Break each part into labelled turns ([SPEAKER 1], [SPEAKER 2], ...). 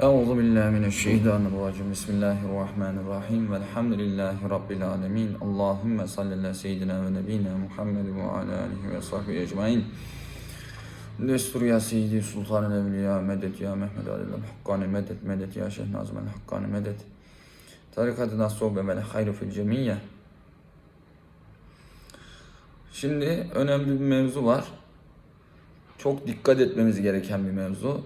[SPEAKER 1] Euzu billahi mineşşeytanirracim. Bismillahirrahmanirrahim. Velhamdülillahi rabbil alamin. Allahumme salli ala seyyidina ve nebiyina Muhammed ve ala alihi ve sahbihi ecmaîn. Destur ya Seyyidi Sultan Evliya medet ya Mehmet Ali el Hakkani medet medet ya Şeyh Nazım el Hakkani medet. Tarikat-ı Nassobe vel hayru fil cemiyye. Şimdi önemli bir mevzu var. Çok dikkat etmemiz gereken bir mevzu.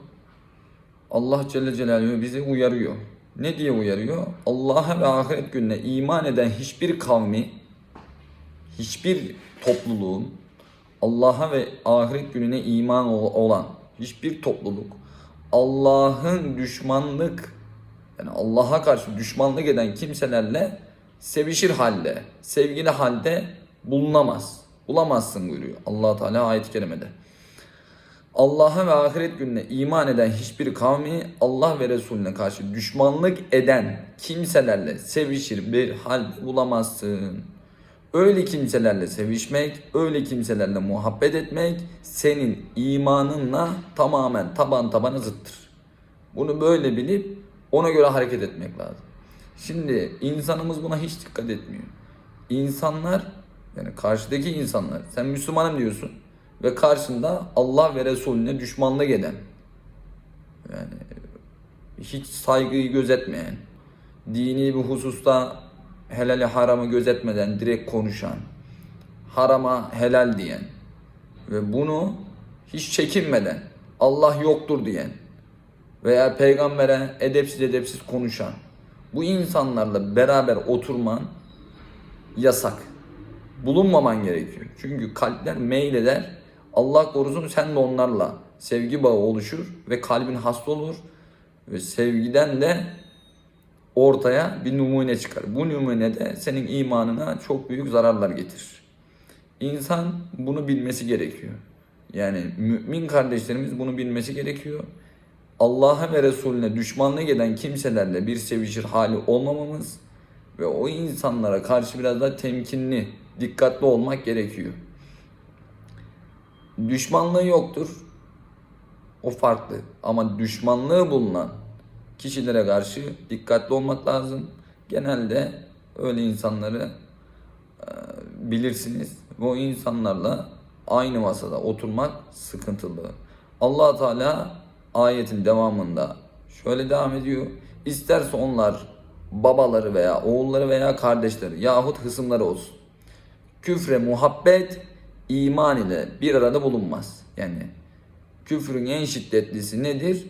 [SPEAKER 1] Allah Celle Celaluhu bizi uyarıyor. Ne diye uyarıyor? Allah'a ve ahiret gününe iman eden hiçbir kavmi, hiçbir topluluğun, Allah'a ve ahiret gününe iman ol- olan hiçbir topluluk, Allah'ın düşmanlık, yani Allah'a karşı düşmanlık eden kimselerle sevişir halde, sevgili halde bulunamaz. Bulamazsın buyuruyor allah Teala ayet-i kerimede. Allah'a ve ahiret gününe iman eden hiçbir kavmi Allah ve Resulüne karşı düşmanlık eden kimselerle sevişir bir hal bulamazsın. Öyle kimselerle sevişmek, öyle kimselerle muhabbet etmek senin imanınla tamamen taban tabana zıttır. Bunu böyle bilip ona göre hareket etmek lazım. Şimdi insanımız buna hiç dikkat etmiyor. İnsanlar yani karşıdaki insanlar sen Müslümanım diyorsun ve karşında Allah ve Resulüne düşmanlık eden yani hiç saygıyı gözetmeyen dini bir hususta helali haramı gözetmeden direkt konuşan harama helal diyen ve bunu hiç çekinmeden Allah yoktur diyen veya peygambere edepsiz edepsiz konuşan bu insanlarla beraber oturman yasak. Bulunmaman gerekiyor. Çünkü kalpler meyleder. Allah korusun sen de onlarla sevgi bağı oluşur ve kalbin hasta olur ve sevgiden de ortaya bir numune çıkar. Bu numune de senin imanına çok büyük zararlar getirir. İnsan bunu bilmesi gerekiyor. Yani mümin kardeşlerimiz bunu bilmesi gerekiyor. Allah'a ve Resulüne düşmanlık eden kimselerle bir sevişir hali olmamamız ve o insanlara karşı biraz daha temkinli, dikkatli olmak gerekiyor. Düşmanlığı yoktur. O farklı. Ama düşmanlığı bulunan kişilere karşı dikkatli olmak lazım. Genelde öyle insanları e, bilirsiniz o insanlarla aynı masada oturmak sıkıntılı. Allah Teala ayetin devamında şöyle devam ediyor. İsterse onlar babaları veya oğulları veya kardeşleri yahut hısımları olsun. Küfre muhabbet iman ile bir arada bulunmaz. Yani küfrün en şiddetlisi nedir?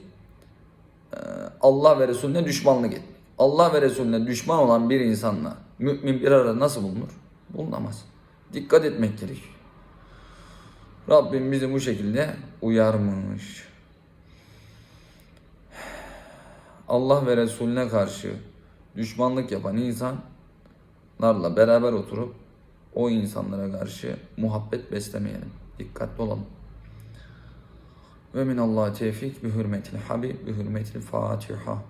[SPEAKER 1] Ee, Allah ve Resulüne düşmanlık etmek. Allah ve Resulüne düşman olan bir insanla mümin bir arada nasıl bulunur? Bulunamaz. Dikkat etmek gerekiyor. Rabbim bizi bu şekilde uyarmış. Allah ve Resulüne karşı düşmanlık yapan insanlarla beraber oturup o insanlara karşı muhabbet beslemeyelim. Dikkatli olalım. Ve min Allah tevfik bi hürmetil habib bi hürmetil Fatiha.